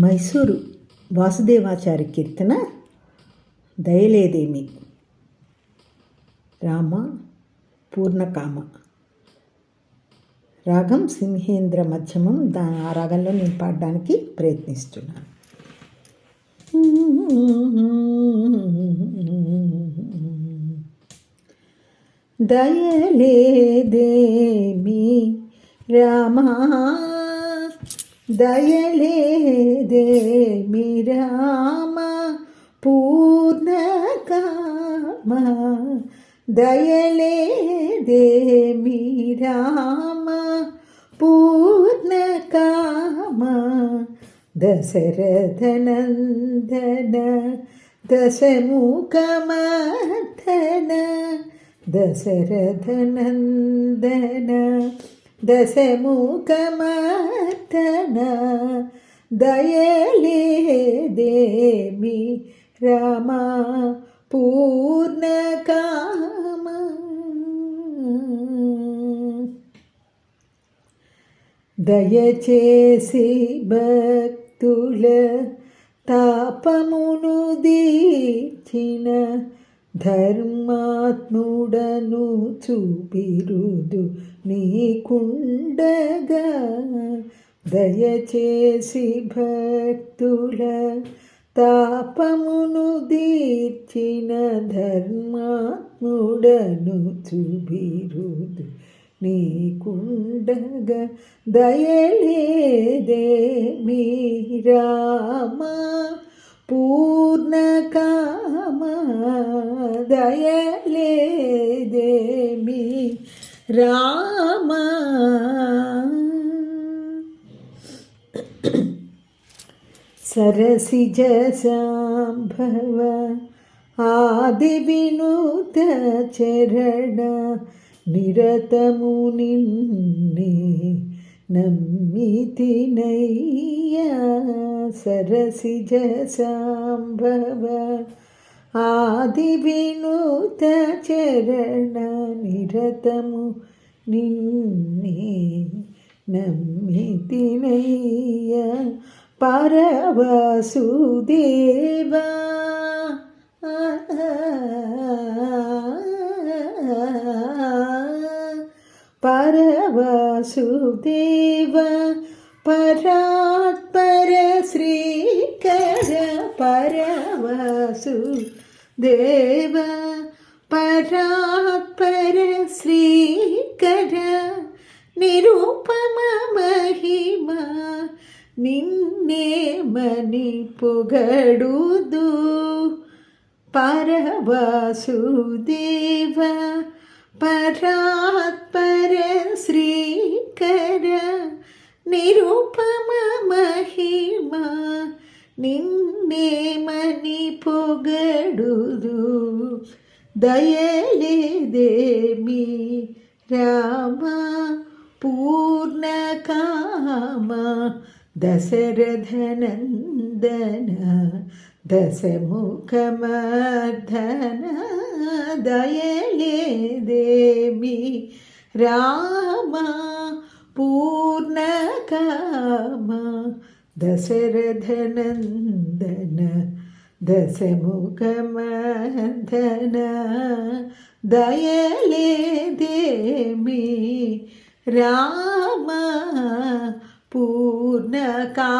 మైసూరు వాసుదేవాచారి కీర్తన దయలేదేమి. రామ పూర్ణకామ. రాగం సింహేంద్ర మధ్యమం దా ఆ రాగంలో నేను పాడడానికి ప్రయత్నిస్తున్నాను. దయలేదేమి రామా దయలేదేమి రామ పూర్ణకామ దయలేదేమి రామ పూర్ణకామ దశరథనందన దశముఖమర్ధన దశరథనందన దశముఖమర్ధన దయలేదేమి రామ? పూర్ణకామ దయచేసి భక్తుల తాపమును దీచిన ధర్మాత్ముడను చూపిరుదు నీకుండగా. దయచేసి భక్తుల తాపమును దీర్చిన ధర్మాత్ముడను చూపిరుదు నీకుండగా. దయలేదే మీరామా పూర్ణకామా దయలేదేమి? రామ? సరసిజ సంభవ ఆది వినూత చరణ నిరతము నిన్నే నమ్మితినయ్యా సరసిజ సంభవ ఆది వినూత చరణ నిరతము నిన్నే నమ్మితినయ్యా పరవసుదేవా పరవసుదేవ పరాత్పర പരവസു ദേവ പരാപര ശ്രീകര നിരൂപമ മഹിമ നിന്നെ മണി പുകടുതു. പരവസുദേവ പരാത്പര పొగడుదు. దయలేదేమి రామ పూర్ణకామ. దశరథనందన దశముఖమర్ధన దయలేదేమి రామ పూర్ణకామ. దశరథనందన దశముఖమర్ధన దయలేదేమి రామ పూర్ణకామ